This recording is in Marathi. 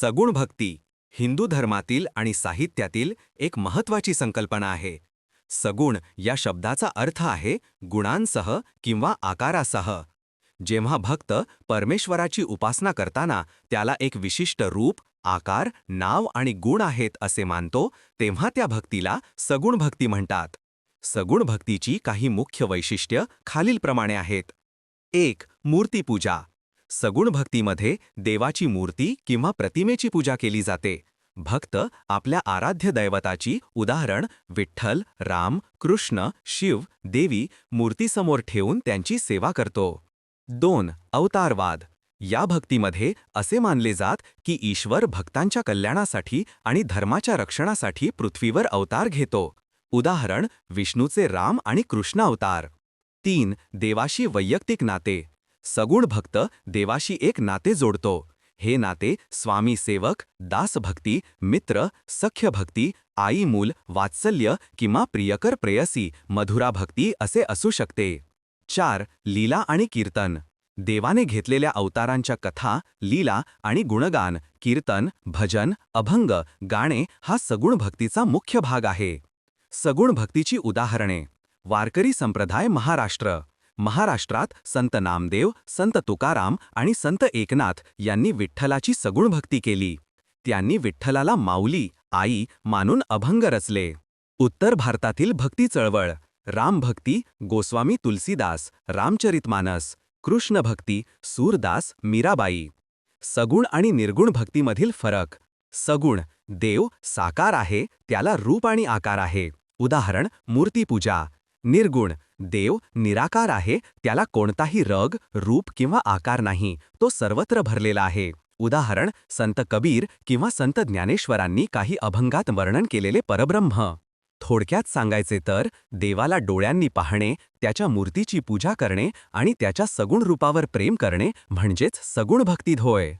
सगुण भक्ती हिंदू धर्मातील आणि साहित्यातील एक महत्वाची संकल्पना आहे. सगुण या शब्दाचा अर्थ आहे गुणांसह किंवा आकारासह. जेव्हा भक्त परमेश्वराची उपासना करताना त्याला एक विशिष्ट रूप आकार नाव आणि गुण आहेत असे मानतो तेव्हा त्या भक्तीला सगुण भक्ती म्हणतात. सगुण भक्तीची काही मुख्य वैशिष्ट्य खालीलप्रमाणे आहेत. एक मूर्तीपूजा. सगुण भक्तीमध्ये देवाची मूर्ती किंवा प्रतिमेची पूजा केली जाते. भक्त आपल्या आराध्य दैवताची उदाहरण विठ्ठल राम कृष्ण शिव देवी मूर्तीसमोर ठेवून त्यांची सेवा करतो. दोन अवतारवाद. या भक्तीमध्ये असे मानले जात की ईश्वर भक्तांच्या कल्याणासाठी आणि धर्माच्या रक्षणासाठी पृथ्वीवर अवतार घेतो. उदाहरण विष्णूचे राम आणि कृष्ण अवतार. तीन देवाशी वैयक्तिक नाते. सगुण भक्त देवाशी एक नाते जोडतो. हे नाते स्वामी सेवक दासभक्ती मित्र सख्यभक्ती आई मूल वात्सल्य किंवा प्रियकर प्रेयसी मधुरा भक्ती असे असू शकते. चार लीला आणि कीर्तन. देवाने घेतलेल्या अवतारांच्या कथा लीला आणि गुणगान कीर्तन भजन अभंग गाणे हा सगुण भक्तीचा मुख्य भाग आहे. सगुण भक्तीची उदाहरणे. वारकरी संप्रदाय महाराष्ट्र. महाराष्ट्रात संत नामदेव संत तुकाराम आणि संत एकनाथ यांनी विठ्ठलाची सगुण भक्ती केली. त्यांनी विठ्ठलाला माऊली आई मानून अभंग रचले. उत्तर भारतातील भक्ती चळवळ रामभक्ती गोस्वामी तुलसीदास रामचरितमानस कृष्णभक्ती सूरदास मीराबाई. सगुण आणि निर्गुण भक्तीमधील फरक सगुण देव साकार आहे त्याला रूप आणि आकार आहे. उदाहरण मूर्तीपूजा निर्गुण देव निराकार आहे त्याला कोणताही रग रूप किंवा आकार नाही तो सर्वत्र भरलेला आहे. उदाहरण संत कबीर किंवा संत ज्ञानेश्वरांनी काही अभंगात वर्णन केलेले परब्रह्म. थोडक्यात सांगायचे तर देवाला डोळ्यांनी पाहणे त्याच्या मूर्तीची पूजा करणे आणि त्याच्या सगुण रूपावर प्रेम करणे म्हणजेच सगुण भक्तीत होय.